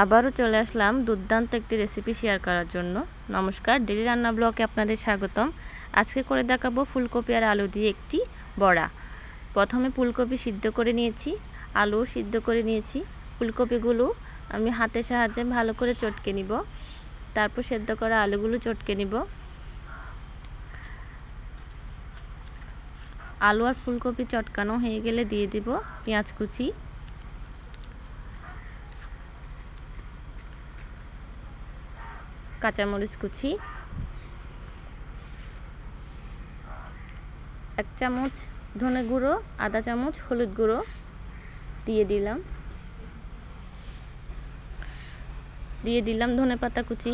আবারও চলে আসলাম দুর্দান্ত একটি রেসিপি শেয়ার করার জন্য। নমস্কার ডেলি রান্না ব্লগে আপনাদের স্বাগতম। আজকে করে দেখাবো ফুলকপি আর আলু দিয়ে একটি বড়া। প্রথমে ফুলকপি সিদ্ধ করে নিয়েছি আলু সিদ্ধ করে নিয়েছি। ফুলকপিগুলো আমি হাতের সাহায্যে ভালো করে চটকে নিব। তারপর সেদ্ধ করা আলুগুলো চটকে নিব। আলু আর ফুলকপি চটকানো হয়ে গেলে দিয়ে দিব পেঁয়াজ কুচি। কাঁচামরিচ কুচি, এক চামচ ধনে গুঁড়ো আধা চামচ, হলুদ গুঁড়ো দিয়ে দিলাম। দিয়ে দিলাম ধনে পাতা কুচি।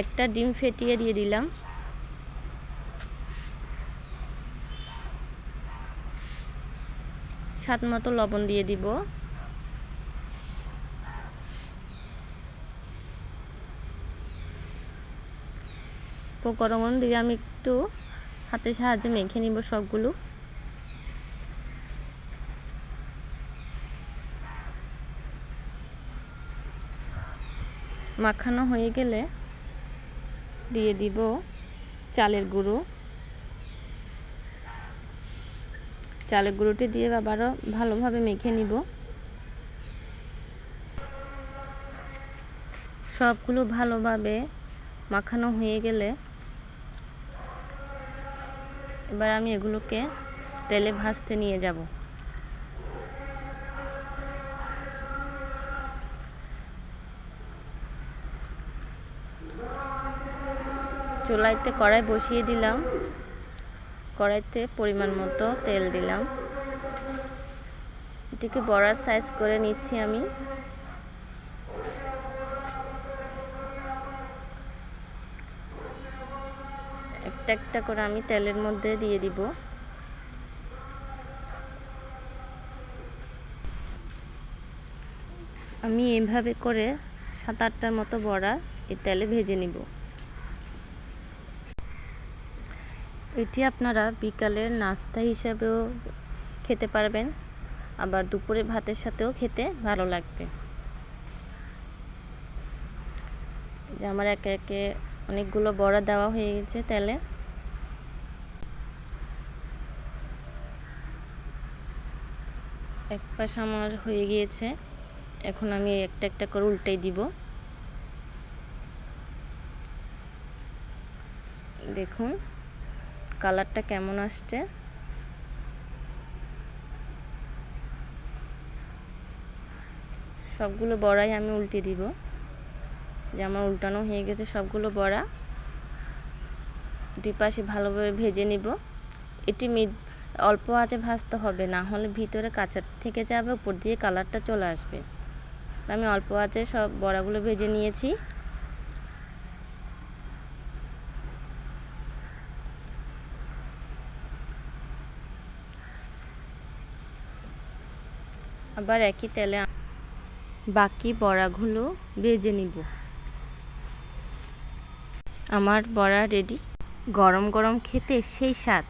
একটা ডিম ফেটিয়ে দিয়ে দিলাম। স্বাদ মতো লবণ দিয়ে দিব। উপকরণ দিয়ে আমি একটু হাতের সাহায্যে মেখে নিব সবগুলো। মাখানো হয়ে গেলে দিয়ে দিব চালের গুঁড়ো। চালের গুঁড়োটি দিয়ে আবারও ভালোভাবে মেখে নিব। সবগুলো ভালোভাবে মাখানো হয়ে গেলে এবার আমি এগুলোকে তেলে ভাজতে নিয়ে যাব। চুলাইতে কড়াই বসিয়ে দিলাম। কড়াইতে পরিমাণ মতো তেল দিলাম। এটিকে বড়ার সাইজ করে নিচ্ছি আমি। একটা একটা করে আমি তেলের মধ্যে দিয়ে দিব। আমি এভাবে করে সাত আটটার মতো বড়া এই তেলে ভেজে নিব। এটি আপনারা বিকালের নাস্তা হিসাবেও খেতে পারবেন, আবার দুপুরে ভাতের সাথেও খেতে ভালো লাগবে। যে আমার একে একে অনেকগুলো বড়া দেওয়া হয়ে গেছে তেলে। এক পাশ আমার হয়ে গিয়েছে। এখন আমি একটা একটা করে উল্টাই দিব। দেখুন, কালারটা কেমন আসছে। সবগুলো বড়াই আমি উল্টে দিব। যে আমার উল্টানো হয়ে গেছে সবগুলো বড়া। দুই পাশে ভালোভাবে ভেজে নিব। এটি মিড অল্প আঁচে ভাজতে হবে, না হলে ভিতরে কাঁচা থেকে যাবে, উপর দিয়ে কালারটা চলে আসবে। আমি অল্প আঁচে সব বড়াগুলো ভেজে নিয়েছি। আবার একই তেলে বাকি বড়াগুলো ভেজে নিব। আমার বড়া রেডি গরম গরম খেতে সেই স্বাদ।